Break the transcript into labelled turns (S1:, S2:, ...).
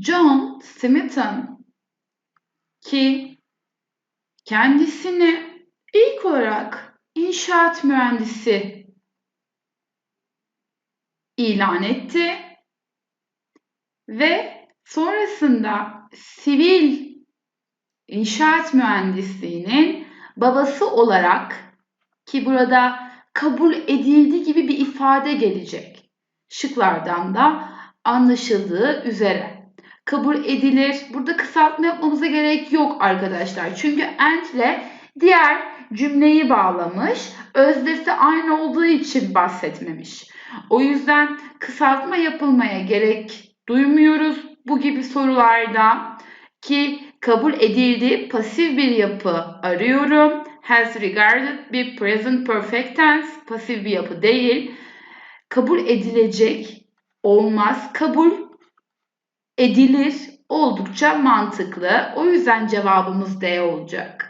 S1: John Smith'ın ki kendisini ilk olarak inşaat mühendisi ilan etti ve sonrasında sivil inşaat mühendisliğinin babası olarak ki burada kabul edildi gibi bir ifade gelecek. Şıklardan da anlaşıldığı üzere. Kabul edilir. Burada kısaltma yapmamıza gerek yok arkadaşlar. Çünkü and ile diğer cümleyi bağlamış. Özdesi aynı olduğu için bahsetmemiş. O yüzden kısaltma yapılmaya gerek duymuyoruz bu gibi sorularda ki kabul edildi pasif bir yapı arıyorum. Has regarded bir present perfect tense pasif bir yapı değil. Kabul edilecek olmaz. Kabul edilir oldukça mantıklı. O yüzden cevabımız D olacak.